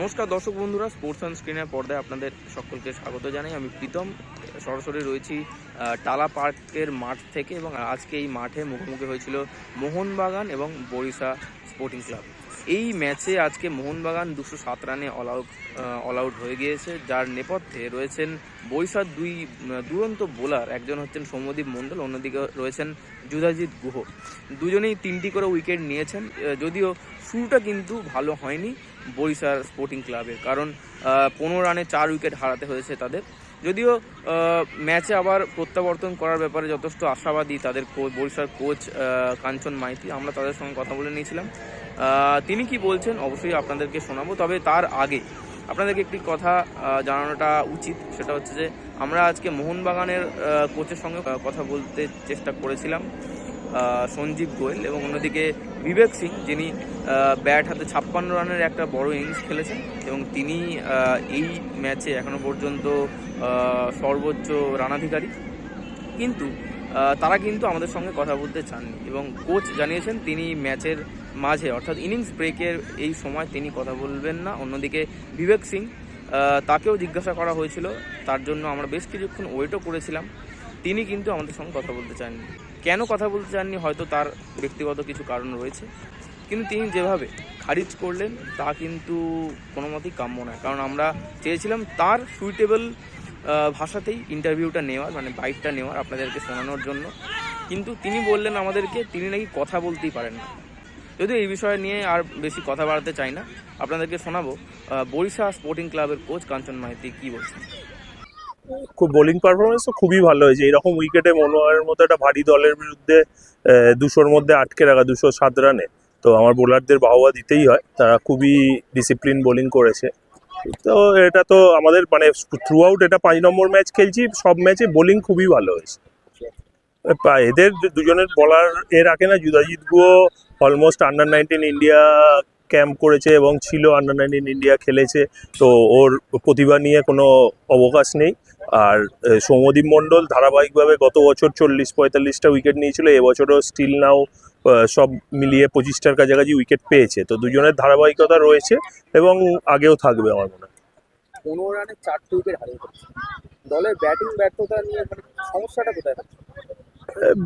নমস্কার দর্শক বন্ধুরা স্পোর্টস অ্যান্ড স্ক্রিনের পর্দায় আপনাদের সকলকে স্বাগত জানাই। আমি প্রীতম, সরাসরি রয়েছি টালা পার্কের মাঠ থেকে এবং আজকে এই মাঠে মুখোমুখি হয়েছিল মোহনবাগান এবং বরিশা স্পোর্টিং ক্লাব। এই ম্যাচে আজকে মোহনবাগান দুশো সাত রানে অল আউট অল আউট হয়ে গিয়েছে। যার নেপথ্যে রয়েছেন বরিশার দুই দুরন্ত বোলার। একজন হচ্ছেন সৌম্যদীপ মণ্ডল, অন্যদিকে রয়েছেন যুধাজিৎ গুহ। দুজনেই তিনটি করে উইকেট নিয়েছেন। যদিও শুরুটা কিন্তু ভালো হয়নি বরিশার স্পোর্টিং ক্লাবের। কারণ পনেরো রানে চার উইকেট হারাতে হয়েছে তাদের। যদিও ম্যাচে আবার প্রত্যাবর্তন করার ব্যাপারে যথেষ্ট আশাবাদী তাদের বরিশাল কোচ কাঞ্চন মাইতি। আমরা তাদের সঙ্গে কথা বলে নিয়েছিলাম। তিনি কি বলছেন অবশ্যই আপনাদেরকে শোনাবো, তবে তার আগে আপনাদেরকে একটি কথা জানানোটা উচিত। সেটা হচ্ছে যে, আমরা আজকে মোহনবাগানের কোচের সঙ্গে কথা বলতে চেষ্টা করেছিলাম। সঞ্জীব গোয়েল এবং অন্যদিকে বিবেক সিং, যিনি ব্যাট হাতে ছাপ্পান্ন রানের একটা বড় ইনিংস খেলেছেন এবং তিনি এই ম্যাচে এখনও পর্যন্ত সর্বোচ্চ রানাধিকারী। কিন্তু তারা কিন্তু আমাদের সঙ্গে কথা বলতে চাননি এবং কোচ জানিয়েছেন তিনি ম্যাচের মাঝে, অর্থাৎ ইনিংস ব্রেকের এই সময় তিনি কথা বলবেন না। অন্যদিকে বিবেক সিং তাকেও জিজ্ঞাসা করা হয়েছিল। তার জন্য আমরা বেশ কিছুক্ষণ ওয়েটও করেছিলাম। তিনি কিন্তু আমাদের সঙ্গে কথা বলতে চাননি। কেন কথা বলতে চাননি হয়তো তার ব্যক্তিগত কিছু কারণ রয়েছে। কিন্তু তিনি যেভাবে খারিজ করলেন, তা কিন্তু কোনো মতেই কাম্য নয়। কারণ আমরা চেয়েছিলাম তার সুইটেবল ভাষাতেই ইন্টারভিউটা নেওয়ার মানে বাইকটা নেওয়ার আপনাদেরকে শোনানোর জন্য। কিন্তু তিনি বললেন আমাদেরকে, তিনি নাকি কথা বলতেই পারেন না। যদিও এই বিষয়ে নিয়ে আর বেশি কথা বাড়াতে চাই না, আপনাদেরকে শোনাবো বরিশা স্পোর্টিং ক্লাবের কোচ কাঞ্চন মাইতি কী বলছেন? খুব বোলিং পারফরমেন্স তো খুবই ভালো হয়েছে। এরকম উইকেটে মনোয়ারের মতো একটা ভারী দলের বিরুদ্ধে দুশোর মধ্যে আটকে রাখা, দুশো সাত রানে তো আমার বোলারদের বাহবা দিতেই হয়। তারা খুবই ডিসিপ্লিন বোলিং করেছে। তো এটা তো আমাদের মানে থ্রু আউট এটা পাঁচ নম্বর ম্যাচ খেলছি, সব ম্যাচে বোলিং খুবই ভালো হয়েছে। এদের দুজনের বলার এর আগে না, যুদাজিৎ গুও almost under nineteen India camp করেছে এবং ছিল আন্ডার নাইনটিন ইন্ডিয়া খেলেছে। তো ওর প্রতিভা নিয়ে কোনো অবকাশ নেই। আর আহ, সৌম্যদীপ মণ্ডল ধারাবাহিকভাবে গত বছর চল্লিশ পঁয়তাল্লিশটা উইকেট নিয়েছিল। এবছরও স্টিল নাও সব মিলিয়ে পঁচিশটার কাছাকাছি উইকেট পেয়েছে। তো দুজনের ধারাবাহিকতা রয়েছে এবং আগেও থাকবে আমার মনে হয়। পনেরো রানে চারটে উইকেট হারিয়ে দলের ব্যাটিং ব্যর্থতা নিয়ে মানে সমস্যাটা কোথায়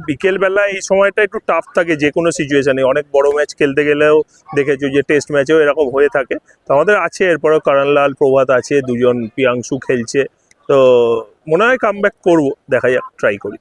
বিকেলবেলা এই সময়টা একটু টাফ থাকে যে কোনো সিচুয়েশানে অনেক বড় ম্যাচ খেলতে গেলেও দেখেছ যে টেস্ট ম্যাচেও এরকম হয়ে থাকে। তো আমাদের আছে, এরপরেও করণলাল, প্রভাত আছে, দুজন পিয়াংশু খেলছে। তো মনে হয় কাম ব্যাক করব, দেখা যাক ট্রাই করি।